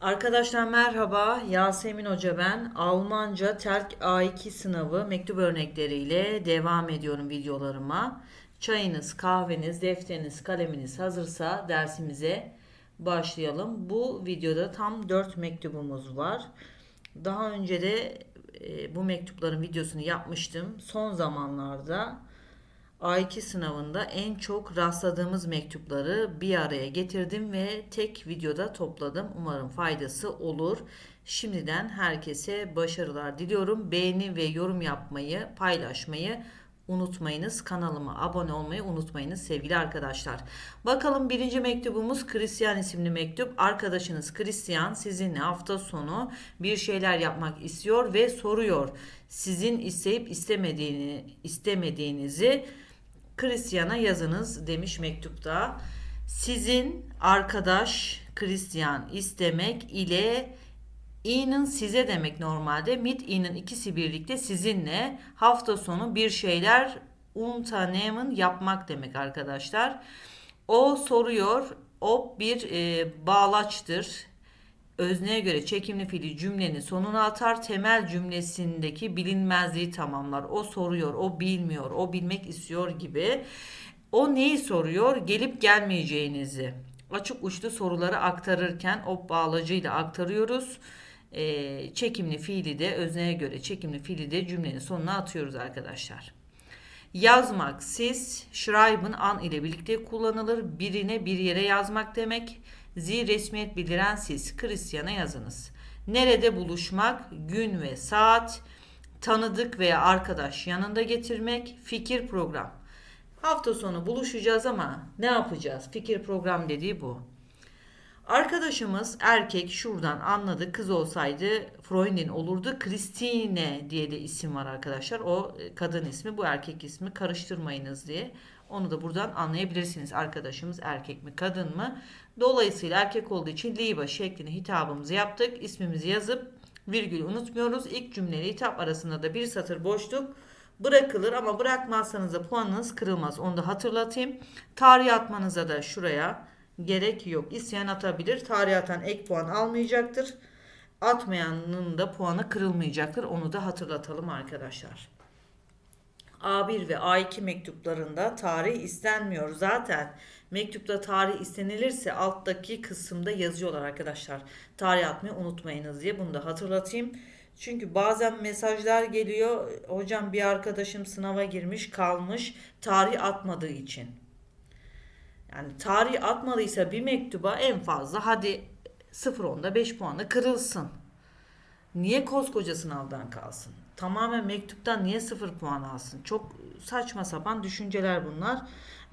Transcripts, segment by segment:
Arkadaşlar merhaba. Yasemin Hoca ben. Almanca Terk A2 sınavı mektup örnekleriyle devam ediyorum videolarıma. Çayınız, kahveniz, defteriniz, kaleminiz hazırsa dersimize başlayalım. Bu videoda tam 4 mektubumuz var. Daha önce de e, bu mektupların videosunu yapmıştım. Son zamanlarda A2 sınavında en çok rastladığımız mektupları bir araya getirdim ve tek videoda topladım. Umarım faydası olur. Şimdiden herkese başarılar diliyorum. Beğeni ve yorum yapmayı, paylaşmayı unutmayınız. Kanalıma abone olmayı unutmayınız sevgili arkadaşlar. Bakalım birinci mektubumuz Christian isimli mektup. Arkadaşınız Christian sizinle hafta sonu bir şeyler yapmak istiyor ve soruyor. Sizin isteyip istemediğini istemediğinizi Christian'a yazınız demiş mektupta. Sizin arkadaş Christian istemek ile i'nin size demek normalde. Mit i'nin ikisi birlikte sizinle hafta sonu bir şeyler unternehmen yapmak demek arkadaşlar. O soruyor. O bir e, bağlaçtır. Özneye göre çekimli fiili cümlenin sonuna atar. Temel cümlesindeki bilinmezliği tamamlar. O soruyor, o bilmiyor, o bilmek istiyor gibi. O neyi soruyor? Gelip gelmeyeceğinizi. Açık uçlu soruları aktarırken o bağlacıyla aktarıyoruz. Ee, çekimli fiili de özneye göre çekimli fiili de cümlenin sonuna atıyoruz arkadaşlar. Yazmak, siz, schreiben an ile birlikte kullanılır. Birine bir yere yazmak demek. Zi resmiyet bildiren siz, Christian'a yazınız. Nerede buluşmak, gün ve saat, tanıdık veya arkadaş yanında getirmek, fikir program. Hafta sonu buluşacağız ama ne yapacağız? Fikir program dediği bu. Arkadaşımız erkek şuradan anladı. Kız olsaydı Freundin olurdu. Christine diye de isim var arkadaşlar. O e, kadın ismi bu erkek ismi karıştırmayınız diye. Onu da buradan anlayabilirsiniz. Arkadaşımız erkek mi kadın mı? Dolayısıyla erkek olduğu için Liba şeklinde hitabımızı yaptık. İsmimizi yazıp virgülü unutmuyoruz. İlk cümleyle hitap arasında da bir satır boşluk bırakılır ama bırakmazsanız da puanınız kırılmaz. Onu da hatırlatayım. Tarih atmanıza da şuraya gerek yok. İsteyen atabilir. Tarih atan ek puan almayacaktır. Atmayanın da puanı kırılmayacaktır. Onu da hatırlatalım arkadaşlar. A1 ve A2 mektuplarında tarih istenmiyor. Zaten mektupta tarih istenilirse alttaki kısımda yazıyorlar arkadaşlar. Tarih atmayı unutmayınız diye bunu da hatırlatayım. Çünkü bazen mesajlar geliyor. Hocam bir arkadaşım sınava girmiş kalmış tarih atmadığı için. Yani tarih atmadıysa bir mektuba en fazla hadi 0.10'da 5 puanla kırılsın. Niye koskoca sınavdan kalsın? Tamamen mektuptan niye 0 puan alsın? Çok saçma sapan düşünceler bunlar.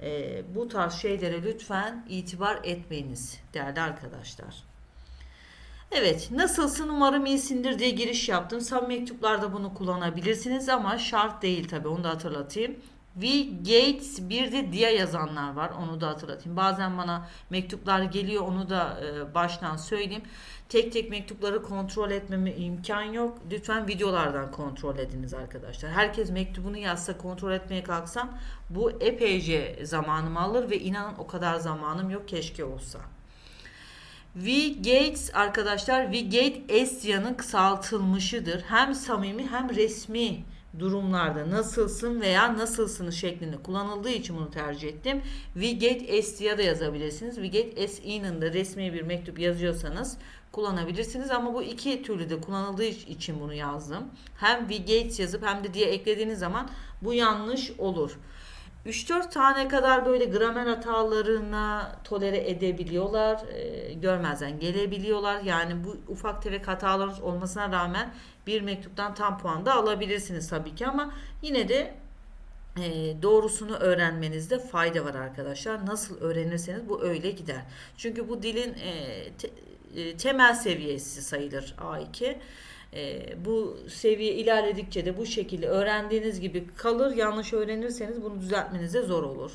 Ee, bu tarz şeylere lütfen itibar etmeyiniz değerli arkadaşlar. Evet, nasılsın umarım iyisindir diye giriş yaptım. Sam mektuplarda bunu kullanabilirsiniz ama şart değil tabi onu da hatırlatayım. We Gates bir de diye yazanlar var. Onu da hatırlatayım. Bazen bana mektuplar geliyor. Onu da e, baştan söyleyeyim. Tek tek mektupları kontrol etmeme imkan yok. Lütfen videolardan kontrol ediniz arkadaşlar. Herkes mektubunu yazsa kontrol etmeye kalksam bu epeyce zamanımı alır ve inanın o kadar zamanım yok. Keşke olsa. We Gates arkadaşlar We Gate Estya'nın kısaltılmışıdır. Hem samimi hem resmi durumlarda nasılsın veya nasılsınız şeklinde kullanıldığı için bunu tercih ettim. We get Estia da yazabilirsiniz. We get SE'nin de resmi bir mektup yazıyorsanız kullanabilirsiniz ama bu iki türlü de kullanıldığı için bunu yazdım. Hem we get yazıp hem de diye eklediğiniz zaman bu yanlış olur. 3-4 tane kadar böyle gramer hatalarına tolere edebiliyorlar. E, görmezden gelebiliyorlar. Yani bu ufak tefek hatalarınız olmasına rağmen bir mektuptan tam puan da alabilirsiniz tabii ki ama yine de e, doğrusunu öğrenmenizde fayda var arkadaşlar. Nasıl öğrenirseniz bu öyle gider. Çünkü bu dilin e, te, e, temel seviyesi sayılır A2. E, bu seviye ilerledikçe de bu şekilde öğrendiğiniz gibi kalır. Yanlış öğrenirseniz bunu düzeltmenize zor olur.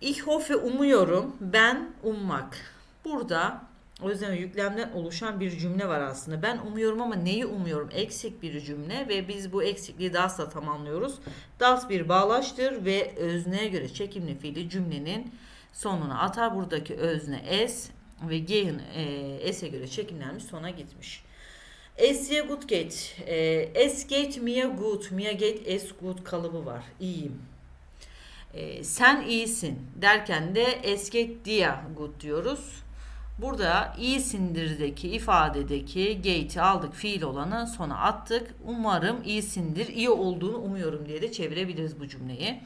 Ich hoffe umuyorum. Ben ummak. Burada o yüzden yüklemden oluşan bir cümle var aslında. Ben umuyorum ama neyi umuyorum? Eksik bir cümle ve biz bu eksikliği das'la tamamlıyoruz. Das bir bağlaçtır ve özneye göre çekimli fiili cümlenin sonuna atar. Buradaki özne es ve G'nin e, S'e göre çekimlenmiş sona gitmiş. Esye Gutgate. E, S-Gate Mia Good. Mia Gate S Good kalıbı var. İyiyim. E, sen iyisin derken de esget dia good diyoruz. Burada iyisindirdeki ifadedeki gate'i aldık fiil olanı sona attık. Umarım iyisindir, iyi olduğunu umuyorum diye de çevirebiliriz bu cümleyi.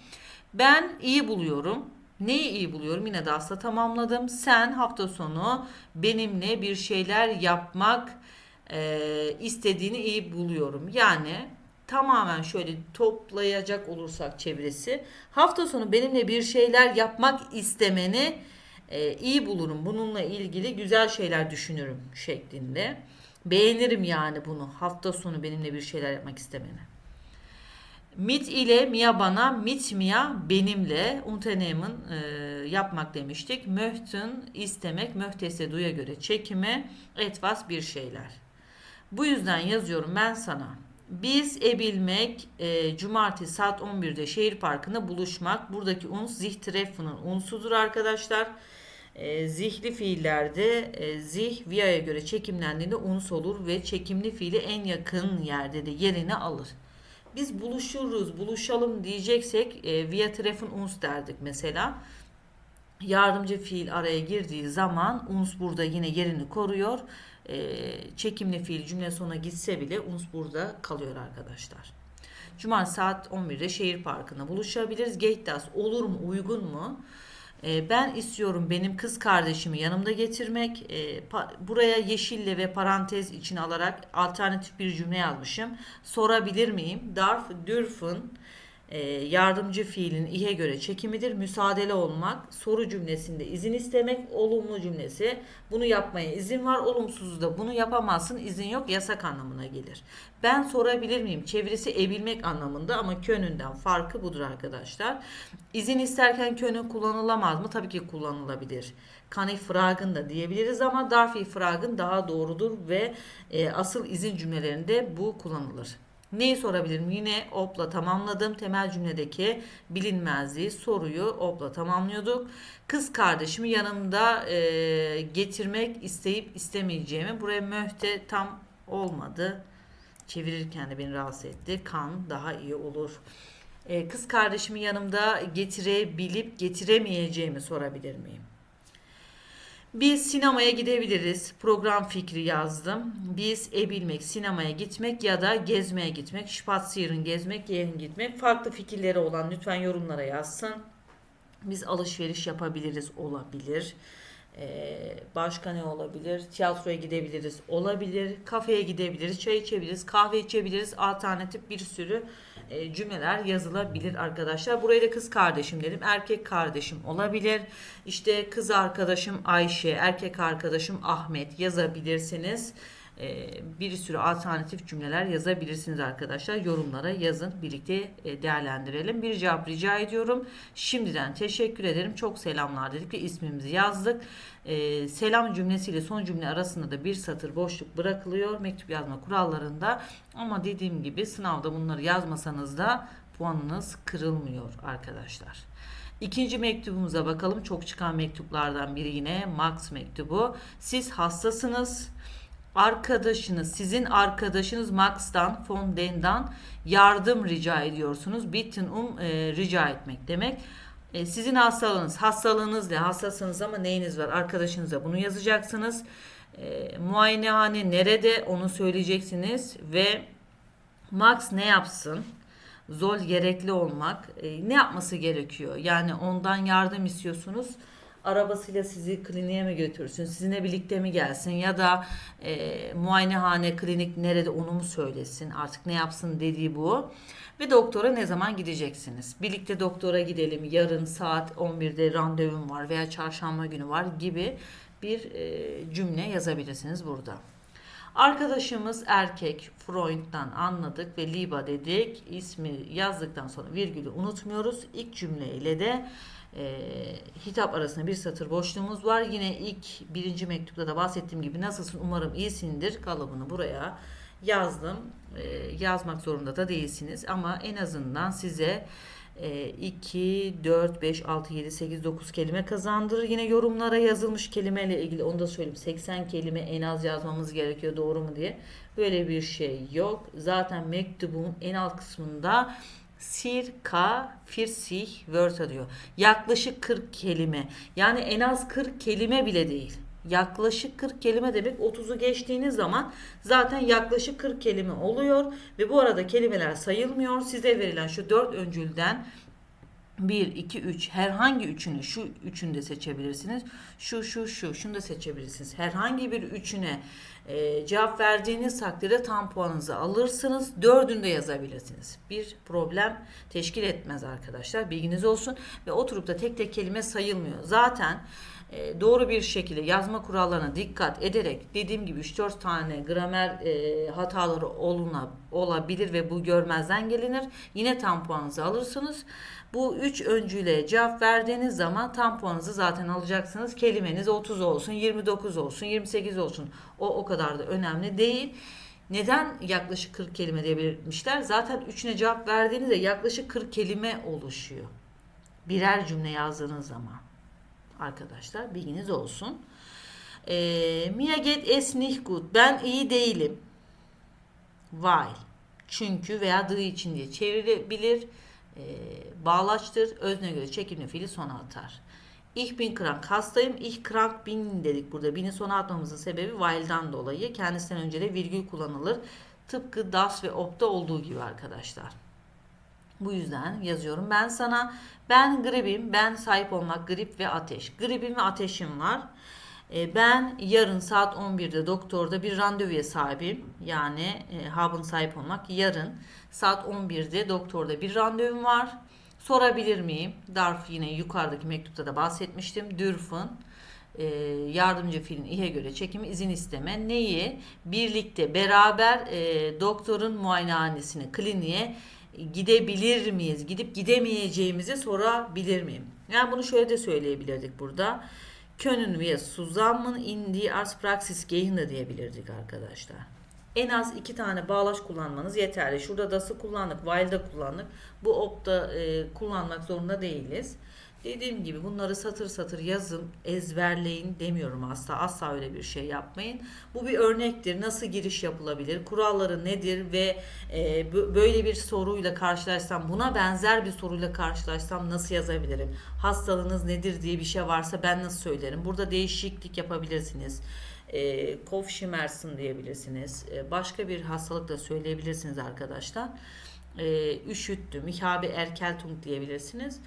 Ben iyi buluyorum. Neyi iyi buluyorum? Yine de aslında tamamladım. Sen hafta sonu benimle bir şeyler yapmak e, istediğini iyi buluyorum. Yani tamamen şöyle toplayacak olursak çevresi hafta sonu benimle bir şeyler yapmak istemeni e, iyi bulurum. Bununla ilgili güzel şeyler düşünürüm şeklinde. Beğenirim yani bunu hafta sonu benimle bir şeyler yapmak istemeni. Mit ile Mia bana, mit Mia benimle Unternehmen e, yapmak demiştik. Möchten istemek, möchtese duya göre çekimi, etwas bir şeyler. Bu yüzden yazıyorum ben sana. Biz ebilmek e, cumartesi saat 11'de şehir parkında buluşmak. Buradaki uns sich treffen'ın unsudur arkadaşlar. E, zihli fiillerde e, zih via'ya göre çekimlendiğinde uns olur ve çekimli fiili en yakın yerde de yerini alır. Biz buluşuruz, buluşalım diyeceksek e, via treffen uns derdik mesela. Yardımcı fiil araya girdiği zaman uns burada yine yerini koruyor. E, çekimli fiil cümle sonuna gitse bile uns burada kalıyor arkadaşlar. Cumartesi saat 11'de şehir parkında buluşabiliriz. Gate'das olur mu, uygun mu? E, ben istiyorum benim kız kardeşimi yanımda getirmek. E, buraya yeşille ve parantez için alarak alternatif bir cümle yazmışım. Sorabilir miyim? Darf dürfen e, yardımcı fiilin ihe göre çekimidir. Müsaadele olmak, soru cümlesinde izin istemek, olumlu cümlesi bunu yapmaya izin var, olumsuzu da bunu yapamazsın, izin yok, yasak anlamına gelir. Ben sorabilir miyim? Çevirisi ebilmek anlamında ama könünden farkı budur arkadaşlar. İzin isterken könü kullanılamaz mı? Tabii ki kullanılabilir. Kani fragın da diyebiliriz ama darfi fragın daha doğrudur ve e, asıl izin cümlelerinde bu kullanılır. Neyi sorabilirim? Yine opla tamamladım. Temel cümledeki bilinmezliği soruyu opla tamamlıyorduk. Kız kardeşimi yanımda e, getirmek isteyip istemeyeceğimi. Buraya möhte tam olmadı. Çevirirken de beni rahatsız etti. Kan daha iyi olur. E, kız kardeşimi yanımda getirebilip getiremeyeceğimi sorabilir miyim? Biz sinemaya gidebiliriz. Program fikri yazdım. Biz ebilmek, sinemaya gitmek ya da gezmeye gitmek. Spazieren gezmek, yerin gitmek. Farklı fikirleri olan lütfen yorumlara yazsın. Biz alışveriş yapabiliriz olabilir. Ee, başka ne olabilir? Tiyatroya gidebiliriz olabilir. Kafeye gidebiliriz, çay içebiliriz, kahve içebiliriz. Alternatif bir sürü e, cümleler yazılabilir arkadaşlar. Buraya da kız kardeşim dedim. Erkek kardeşim olabilir. İşte kız arkadaşım Ayşe, erkek arkadaşım Ahmet yazabilirsiniz. E, bir sürü alternatif cümleler yazabilirsiniz arkadaşlar. Yorumlara yazın. Birlikte e, değerlendirelim. Bir cevap rica ediyorum. Şimdiden teşekkür ederim. Çok selamlar dedik ve ismimizi yazdık. E, selam cümlesiyle son cümle arasında da bir satır boşluk bırakılıyor. Mektup yazma kurallarında. Ama dediğim gibi sınavda bunları yazmasanız da puanınız kırılmıyor arkadaşlar. İkinci mektubumuza bakalım. Çok çıkan mektuplardan biri yine Max mektubu. Siz hastasınız arkadaşınız, sizin arkadaşınız Max'tan, von Den'dan yardım rica ediyorsunuz. Bitten um e, rica etmek demek. E, sizin hastalığınız, hastalığınız ne? Hastasınız ama neyiniz var? Arkadaşınıza bunu yazacaksınız. E, muayenehane nerede? Onu söyleyeceksiniz ve Max ne yapsın? Zol gerekli olmak. E, ne yapması gerekiyor? Yani ondan yardım istiyorsunuz arabasıyla sizi kliniğe mi götürsün, sizinle birlikte mi gelsin ya da e, muayenehane, klinik nerede onu mu söylesin artık ne yapsın dediği bu. Ve doktora ne zaman gideceksiniz? Birlikte doktora gidelim yarın saat 11'de randevum var veya çarşamba günü var gibi bir e, cümle yazabilirsiniz burada. Arkadaşımız erkek Freud'dan anladık ve Liba dedik. İsmi yazdıktan sonra virgülü unutmuyoruz. İlk cümleyle de e, hitap arasında bir satır boşluğumuz var. Yine ilk birinci mektupta da bahsettiğim gibi nasılsın umarım iyisindir kalıbını buraya yazdım. E, yazmak zorunda da değilsiniz ama en azından size 2, 4, 5, 6, 7, 8, 9 kelime kazandırır. Yine yorumlara yazılmış kelimeyle ilgili onu da söyleyeyim. 80 kelime en az yazmamız gerekiyor doğru mu diye. Böyle bir şey yok. Zaten mektubun en alt kısmında circa 40 word diyor. Yaklaşık 40 kelime. Yani en az 40 kelime bile değil. Yaklaşık 40 kelime demek 30'u geçtiğiniz zaman zaten yaklaşık 40 kelime oluyor ve bu arada kelimeler sayılmıyor. Size verilen şu 4 öncülden 1, 2, 3 herhangi üçünü şu üçünü de seçebilirsiniz. Şu şu şu şunu da seçebilirsiniz. Herhangi bir üçüne e, cevap verdiğiniz takdirde tam puanınızı alırsınız. Dördünü de yazabilirsiniz. Bir problem teşkil etmez arkadaşlar. Bilginiz olsun. Ve oturup da tek tek kelime sayılmıyor. Zaten e, doğru bir şekilde yazma kurallarına dikkat ederek dediğim gibi 3-4 tane gramer e, hataları oluna, olabilir ve bu görmezden gelinir. Yine tam puanınızı alırsınız. Bu 3 öncüyle cevap verdiğiniz zaman tam puanınızı zaten alacaksınız. Kelimeniz 30 olsun, 29 olsun, 28 olsun. O o kadar da önemli değil. Neden yaklaşık 40 kelime diye belirtmişler? Zaten üçüne cevap verdiğinizde yaklaşık 40 kelime oluşuyor. Birer cümle yazdığınız zaman arkadaşlar bilginiz olsun. E, Mir geht es nicht gut. Ben iyi değilim. Weil. Çünkü veya dığı için diye çevrilebilir. E, bağlaçtır. Özne göre çekimli fiili sona atar. Ich bin krank. Hastayım. Ich krank bin dedik burada. Bini sona atmamızın sebebi while'dan dolayı. Kendisinden önce de virgül kullanılır. Tıpkı das ve op'ta olduğu gibi arkadaşlar. Bu yüzden yazıyorum. Ben sana ben gripim, ben sahip olmak grip ve ateş. Gripim ve ateşim var. E, ben yarın saat 11'de doktorda bir randevuya sahibim. Yani e, habın sahip olmak. Yarın saat 11'de doktorda bir randevum var. Sorabilir miyim? Darf yine yukarıdaki mektupta da bahsetmiştim. Dürfün e, yardımcı fiilin ihe göre çekimi izin isteme. Neyi? Birlikte beraber e, doktorun muayenehanesine, kliniğe gidebilir miyiz? Gidip gidemeyeceğimizi sorabilir miyim? Yani bunu şöyle de söyleyebilirdik burada. Können wir zusammen in die Arztpraxis gehen de diyebilirdik arkadaşlar. En az iki tane bağlaç kullanmanız yeterli. Şurada das'ı kullandık, while'da kullandık. Bu op'ta e, kullanmak zorunda değiliz. Dediğim gibi bunları satır satır yazın, ezberleyin demiyorum asla. Asla öyle bir şey yapmayın. Bu bir örnektir. Nasıl giriş yapılabilir? Kuralları nedir ve e, böyle bir soruyla karşılaşsam, buna benzer bir soruyla karşılaşsam nasıl yazabilirim? Hastalığınız nedir diye bir şey varsa ben nasıl söylerim? Burada değişiklik yapabilirsiniz. E, Kopfschmerzen diyebilirsiniz. E, başka bir hastalık da söyleyebilirsiniz arkadaşlar. E, üşüttüm, ich habe Erkältung diyebilirsiniz.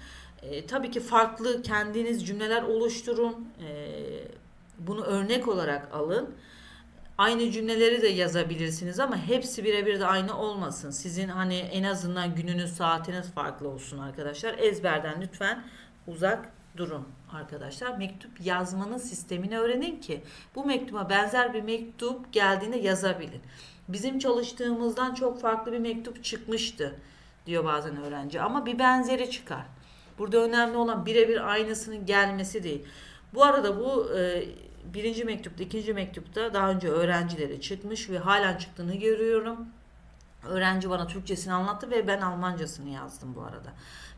E, tabii ki farklı kendiniz cümleler oluşturun. E, bunu örnek olarak alın. Aynı cümleleri de yazabilirsiniz ama hepsi birebir de aynı olmasın. Sizin hani en azından gününüz, saatiniz farklı olsun arkadaşlar. Ezberden lütfen uzak durun arkadaşlar. Mektup yazmanın sistemini öğrenin ki bu mektuba benzer bir mektup geldiğinde yazabilin. Bizim çalıştığımızdan çok farklı bir mektup çıkmıştı diyor bazen öğrenci ama bir benzeri çıkar. Burada önemli olan birebir aynısının gelmesi değil. Bu arada bu e, birinci mektupta, ikinci mektupta daha önce öğrencilere çıkmış ve halen çıktığını görüyorum. Öğrenci bana Türkçesini anlattı ve ben Almancasını yazdım bu arada.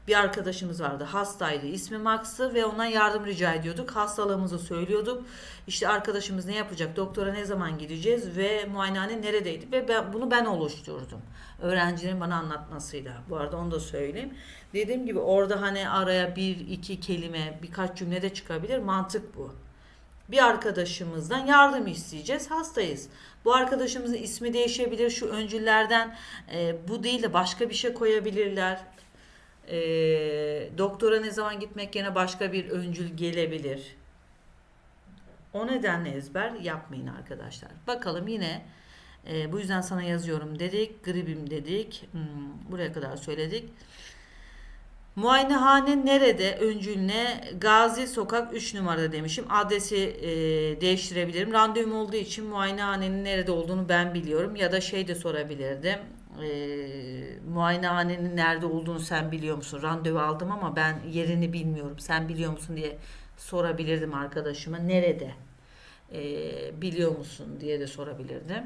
Bir arkadaşımız vardı hastaydı ismi Max'ı ve ondan yardım rica ediyorduk. Hastalığımızı söylüyorduk. İşte arkadaşımız ne yapacak, doktora ne zaman gideceğiz ve muayenehane neredeydi ve ben, bunu ben oluşturdum. Öğrencilerin bana anlatmasıyla. Bu arada onu da söyleyeyim. Dediğim gibi orada hani araya bir iki kelime birkaç cümle de çıkabilir. Mantık bu. Bir arkadaşımızdan yardım isteyeceğiz. Hastayız. Bu arkadaşımızın ismi değişebilir. Şu öncüllerden e, bu değil de başka bir şey koyabilirler. E, doktora ne zaman gitmek yerine başka bir öncül gelebilir. O nedenle ezber yapmayın arkadaşlar. Bakalım yine e, bu yüzden sana yazıyorum dedik. Gribim dedik. Hmm, buraya kadar söyledik. Muayenehane nerede? Öncülüne Gazi Sokak 3 numarada demişim. Adresi e, değiştirebilirim. Randevum olduğu için muayenehanenin nerede olduğunu ben biliyorum. Ya da şey de sorabilirdim. E, muayenehanenin nerede olduğunu sen biliyor musun? Randevu aldım ama ben yerini bilmiyorum. Sen biliyor musun diye sorabilirdim arkadaşıma. Nerede? E, biliyor musun diye de sorabilirdim.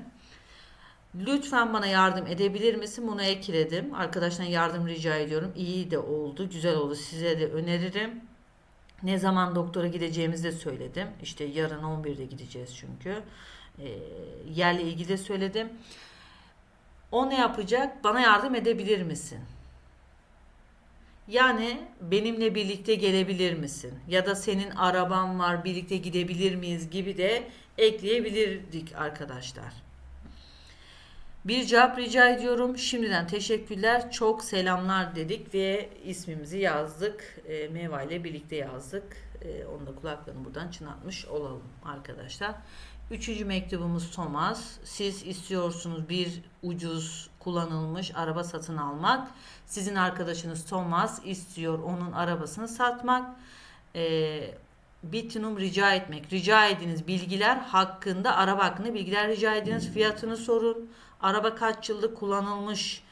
Lütfen bana yardım edebilir misin? Bunu ekledim. Arkadaştan yardım rica ediyorum. İyi de oldu, güzel oldu. Size de öneririm. Ne zaman doktora gideceğimizi de söyledim. İşte yarın 11'de gideceğiz çünkü. E, yerle ilgili de söyledim. O ne yapacak? Bana yardım edebilir misin? Yani benimle birlikte gelebilir misin? Ya da senin araban var birlikte gidebilir miyiz gibi de ekleyebilirdik arkadaşlar. Bir cevap rica ediyorum. Şimdiden teşekkürler. Çok selamlar dedik ve ismimizi yazdık. E, Meva ile birlikte yazdık. E, onu da kulaklarını buradan çınlatmış olalım arkadaşlar. Üçüncü mektubumuz Thomas. Siz istiyorsunuz bir ucuz kullanılmış araba satın almak. Sizin arkadaşınız Thomas istiyor onun arabasını satmak. E, Bitinum rica etmek. Rica ediniz bilgiler hakkında, araba hakkında bilgiler rica ediniz. Fiyatını sorun. Araba kaç yıllık kullanılmış?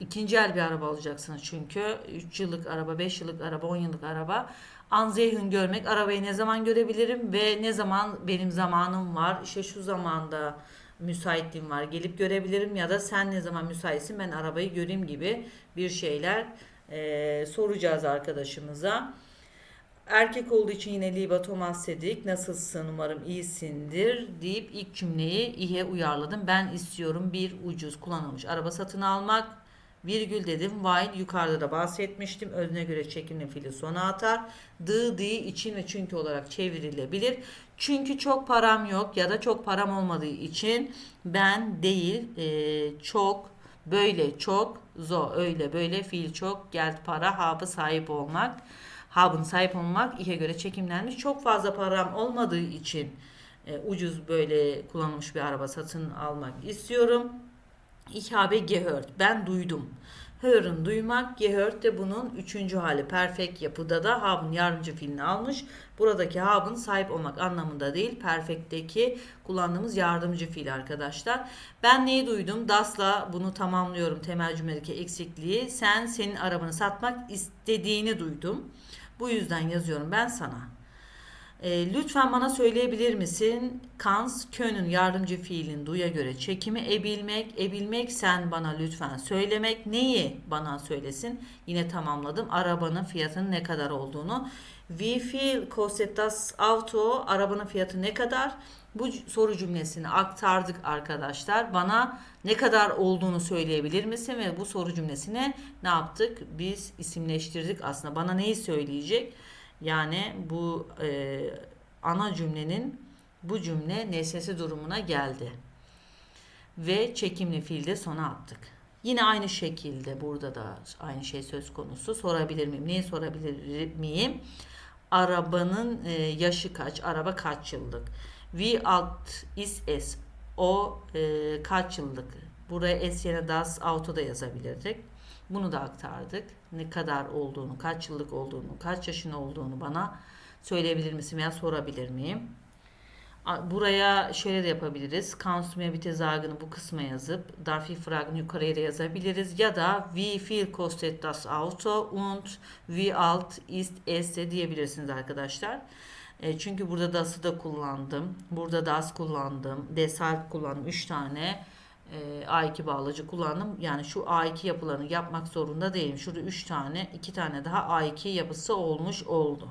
İkinci el bir araba alacaksınız çünkü. 3 yıllık araba, 5 yıllık araba, 10 yıllık araba. Anzeyhün görmek, arabayı ne zaman görebilirim ve ne zaman benim zamanım var. İşte şu zamanda müsaitliğim var gelip görebilirim ya da sen ne zaman müsaitsin ben arabayı göreyim gibi bir şeyler e, soracağız arkadaşımıza. Erkek olduğu için yine Liba Thomas dedik. Nasılsın umarım iyisindir deyip ilk cümleyi ihe uyarladım. Ben istiyorum bir ucuz kullanılmış araba satın almak. Virgül dedim. While yukarıda da bahsetmiştim. Özne göre çekimli fiili sona atar. The, the için ve çünkü olarak çevrilebilir. Çünkü çok param yok ya da çok param olmadığı için ben değil e, çok böyle çok zo öyle böyle fiil çok gel para habı sahip olmak habın sahip olmak ihe göre çekimlenmiş. Çok fazla param olmadığı için e, ucuz böyle kullanılmış bir araba satın almak istiyorum. Ich habe gehört. Ben duydum. Hören duymak, gehört de bunun üçüncü hali. Perfect yapıda da habe'ın yardımcı fiilini almış. Buradaki habe'ın sahip olmak anlamında değil. Perfect'teki kullandığımız yardımcı fiil arkadaşlar. Ben neyi duydum? Das'la bunu tamamlıyorum temel cümledeki eksikliği. Sen senin arabanı satmak istediğini duydum. Bu yüzden yazıyorum ben sana. E, lütfen bana söyleyebilir misin? Kans könün yardımcı fiilin duya göre çekimi ebilmek. Ebilmek sen bana lütfen söylemek. Neyi bana söylesin? Yine tamamladım. Arabanın fiyatının ne kadar olduğunu. Wie viel kostet Auto? Arabanın fiyatı ne kadar? Bu soru cümlesini aktardık arkadaşlar. Bana ne kadar olduğunu söyleyebilir misin? Ve bu soru cümlesini ne yaptık? Biz isimleştirdik aslında. Bana neyi söyleyecek? Yani bu e, ana cümlenin bu cümle nesnesi durumuna geldi. Ve çekimli fiilde sona attık. Yine aynı şekilde burada da aynı şey söz konusu. Sorabilir miyim? Neyi sorabilir miyim? Arabanın e, yaşı kaç? Araba kaç yıllık? Wie alt ist es? O e, kaç yıllık? Buraya es yerine das auto da yazabilirdik. Bunu da aktardık. Ne kadar olduğunu, kaç yıllık olduğunu, kaç yaşın olduğunu bana söyleyebilir misin veya sorabilir miyim? Buraya şöyle de yapabiliriz. Bitte sagen'ı bu kısma yazıp darf ich fragen yukarıya da yazabiliriz. Ya da wie viel kostet das Auto und wie alt ist es diyebilirsiniz arkadaşlar. E, çünkü burada das'ı da kullandım. Burada das kullandım. Deshalb kullandım. 3 tane e, A2 bağlacı kullandım. Yani şu A2 yapılarını yapmak zorunda değilim. Şurada 3 tane, 2 tane daha A2 yapısı olmuş oldu.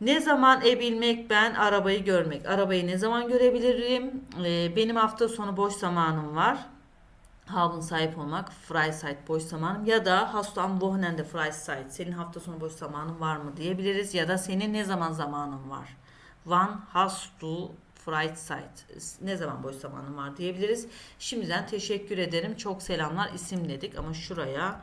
Ne zaman ebilmek ben arabayı görmek. Arabayı ne zaman görebilirim? E, benim hafta sonu boş zamanım var. Haben sahip olmak, Freizeit boş zamanım ya da hast du am Wochenende Freizeit senin hafta sonu boş zamanın var mı diyebiliriz ya da senin ne zaman zamanın var. Wann hast du Freizeit ne zaman boş zamanın var diyebiliriz. Şimdiden teşekkür ederim. Çok selamlar isimledik ama şuraya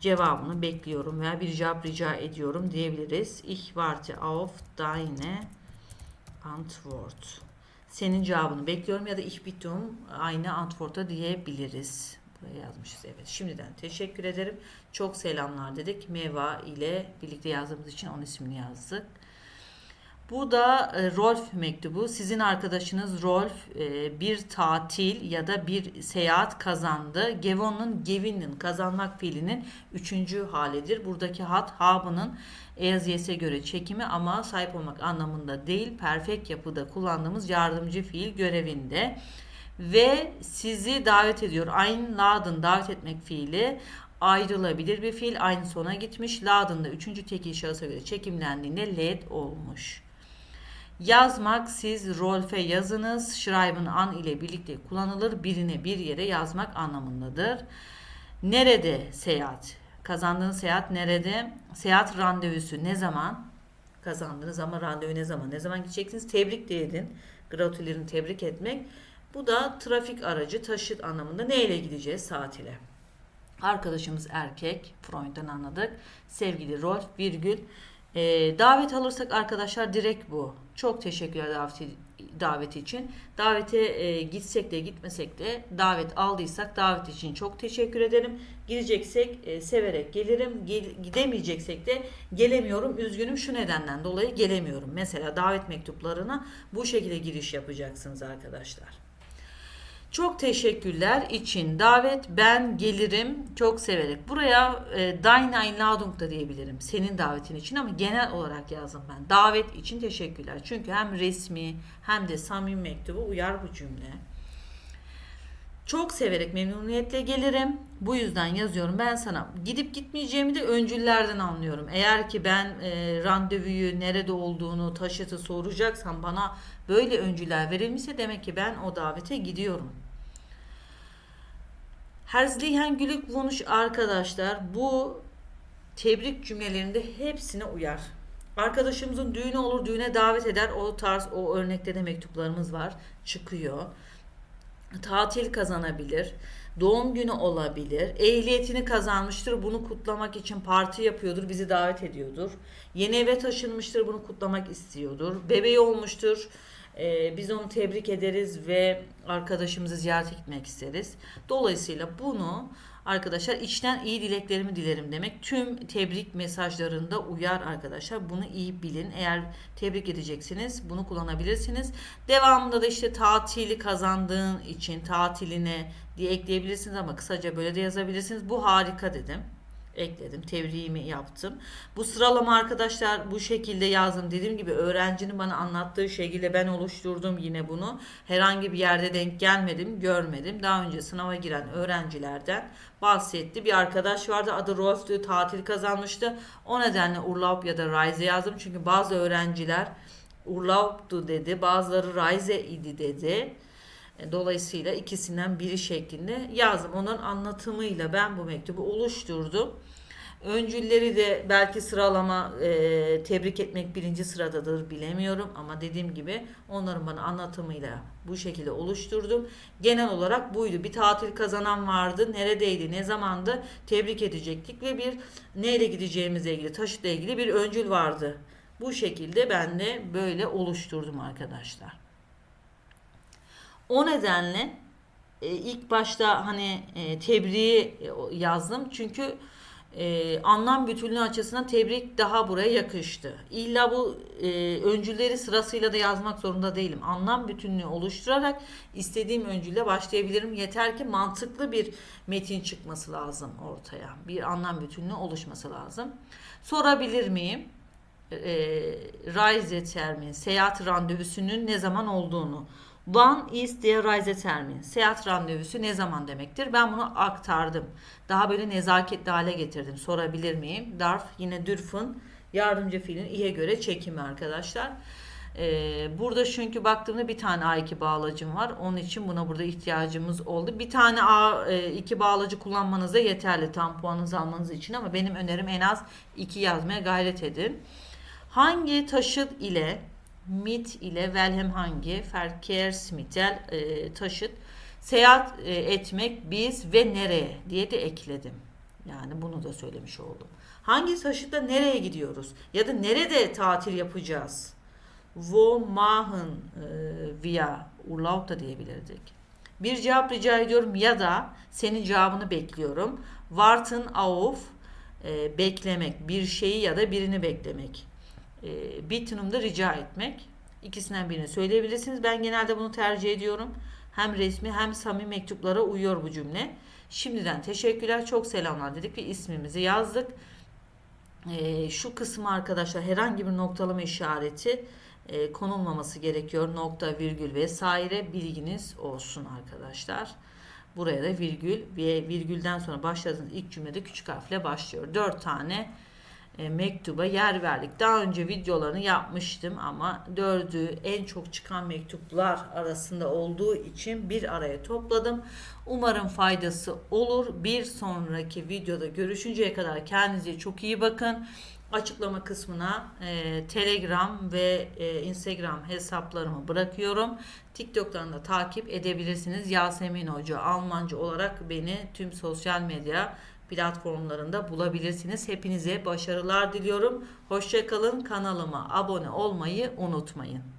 cevabını bekliyorum veya bir cevap rica ediyorum diyebiliriz. Ich warte auf deine Antwort. Senin cevabını bekliyorum ya da ich bitte um aynı Antwort'a diyebiliriz. Buraya yazmışız evet. Şimdiden teşekkür ederim. Çok selamlar dedik. Meva ile birlikte yazdığımız için onun ismini yazdık. Bu da e, Rolf mektubu. Sizin arkadaşınız Rolf e, bir tatil ya da bir seyahat kazandı. Gevon'un Gevin'in kazanmak fiilinin üçüncü halidir. Buradaki hat habının EAZYS'e göre çekimi ama sahip olmak anlamında değil. Perfect yapıda kullandığımız yardımcı fiil görevinde. ve sizi davet ediyor. Einladen davet etmek fiili ayrılabilir bir fiil. Aynı sona gitmiş. Laden da üçüncü tekil şahısa göre çekimlendiğinde led olmuş. Yazmak siz Rolf'e yazınız. Schreiben an ile birlikte kullanılır. Birine bir yere yazmak anlamındadır. Nerede seyahat? Kazandığınız seyahat nerede? Seyahat randevusu ne zaman? Kazandınız ama randevu ne zaman? Ne zaman gideceksiniz? Tebrik de edin. Gratulerini tebrik etmek. Bu da trafik aracı taşıt anlamında. Neyle gideceğiz? Saat ile. Arkadaşımız erkek. Freud'dan anladık. Sevgili Rolf virgül. Ee, davet alırsak arkadaşlar direkt bu. Çok teşekkürler daveti, daveti için. Davete e, gitsek de gitmesek de davet aldıysak davet için çok teşekkür ederim. Gideceksek e, severek gelirim. Gel- gidemeyeceksek de gelemiyorum. Üzgünüm şu nedenden dolayı gelemiyorum. Mesela davet mektuplarına bu şekilde giriş yapacaksınız arkadaşlar. Çok teşekkürler için davet ben gelirim çok severek. Buraya e, Deine Einladung da diyebilirim senin davetin için ama genel olarak yazdım ben. Davet için teşekkürler. Çünkü hem resmi hem de samimi mektubu uyar bu cümle. Çok severek memnuniyetle gelirim. Bu yüzden yazıyorum ben sana. Gidip gitmeyeceğimi de öncüllerden anlıyorum. Eğer ki ben e, randevuyu nerede olduğunu, taşıtı soracaksam bana böyle öncüler verilmişse demek ki ben o davete gidiyorum. Herzlichen Glückwunsch arkadaşlar bu tebrik cümlelerinde hepsine uyar. Arkadaşımızın düğünü olur, düğüne davet eder. O tarz o örnekte de mektuplarımız var. Çıkıyor tatil kazanabilir, doğum günü olabilir, ehliyetini kazanmıştır, bunu kutlamak için parti yapıyordur, bizi davet ediyordur. Yeni eve taşınmıştır, bunu kutlamak istiyordur. Bebeği olmuştur, ee, biz onu tebrik ederiz ve arkadaşımızı ziyarete gitmek isteriz. Dolayısıyla bunu arkadaşlar içten iyi dileklerimi dilerim demek. Tüm tebrik mesajlarında uyar arkadaşlar. Bunu iyi bilin. Eğer tebrik edeceksiniz bunu kullanabilirsiniz. Devamında da işte tatili kazandığın için tatiline diye ekleyebilirsiniz ama kısaca böyle de yazabilirsiniz. Bu harika dedim ekledim. Tebriğimi yaptım. Bu sıralama arkadaşlar bu şekilde yazdım. Dediğim gibi öğrencinin bana anlattığı şekilde ben oluşturdum yine bunu. Herhangi bir yerde denk gelmedim, görmedim. Daha önce sınava giren öğrencilerden bahsetti. Bir arkadaş vardı adı Rolf tatil kazanmıştı. O nedenle Urlaub ya da Reise yazdım. Çünkü bazı öğrenciler Urlaub'du dedi. Bazıları Reise idi dedi. E, Dolayısıyla ikisinden biri şeklinde yazdım. Onun anlatımıyla ben bu mektubu oluşturdum. Öncülleri de belki sıralama e, tebrik etmek birinci sıradadır bilemiyorum ama dediğim gibi onların bana anlatımıyla bu şekilde oluşturdum. Genel olarak buydu. Bir tatil kazanan vardı. Neredeydi? Ne zamandı? Tebrik edecektik ve bir neyle gideceğimizle ilgili, taşıtla ilgili bir öncül vardı. Bu şekilde ben de böyle oluşturdum arkadaşlar. O nedenle e, ilk başta hani e, tebriği e, yazdım çünkü e, anlam bütünlüğü açısından tebrik daha buraya yakıştı. İlla bu e, öncülleri sırasıyla da yazmak zorunda değilim. Anlam bütünlüğü oluşturarak istediğim öncülle başlayabilirim. Yeter ki mantıklı bir metin çıkması lazım ortaya. Bir anlam bütünlüğü oluşması lazım. Sorabilir miyim? E, Reise termin, seyahat randevusunun ne zaman olduğunu. Wann ist der Reisetermin? Seyahat randevusu ne zaman demektir? Ben bunu aktardım. Daha böyle nezaketli hale getirdim. Sorabilir miyim? Darf yine dürfen yardımcı fiilin ihe göre çekimi arkadaşlar. Ee, burada çünkü baktığımda bir tane A2 bağlacım var. Onun için buna burada ihtiyacımız oldu. Bir tane A2 bağlacı kullanmanız da yeterli tam puanınızı almanız için ama benim önerim en az 2 yazmaya gayret edin. Hangi taşıt ile mit ile Wilhelm hangi Verkehrsmittel e, taşıt seyahat e, etmek biz ve nereye diye de ekledim. Yani bunu da söylemiş oldum. Hangi taşıtla nereye gidiyoruz? Ya da nerede tatil yapacağız? Wo machen e, wir Urlaub da diyebilirdik. Bir cevap rica ediyorum ya da senin cevabını bekliyorum. Warten auf e, beklemek, bir şeyi ya da birini beklemek e, Bitnum'da rica etmek. İkisinden birini söyleyebilirsiniz. Ben genelde bunu tercih ediyorum. Hem resmi hem samimi mektuplara uyuyor bu cümle. Şimdiden teşekkürler, çok selamlar dedik ve ismimizi yazdık. E, şu kısmı arkadaşlar herhangi bir noktalama işareti e, konulmaması gerekiyor. Nokta, virgül vesaire bilginiz olsun arkadaşlar. Buraya da virgül ve virgülden sonra başladığınız ilk cümlede küçük harfle başlıyor. 4 tane e, mektuba yer verdik. Daha önce videolarını yapmıştım ama dördü en çok çıkan mektuplar arasında olduğu için bir araya topladım. Umarım faydası olur. Bir sonraki videoda görüşünceye kadar kendinize çok iyi bakın. Açıklama kısmına e, Telegram ve e, Instagram hesaplarımı bırakıyorum. TikTok'tan da takip edebilirsiniz. Yasemin Hoca Almanca olarak beni tüm sosyal medya platformlarında bulabilirsiniz. Hepinize başarılar diliyorum. Hoşçakalın. Kanalıma abone olmayı unutmayın.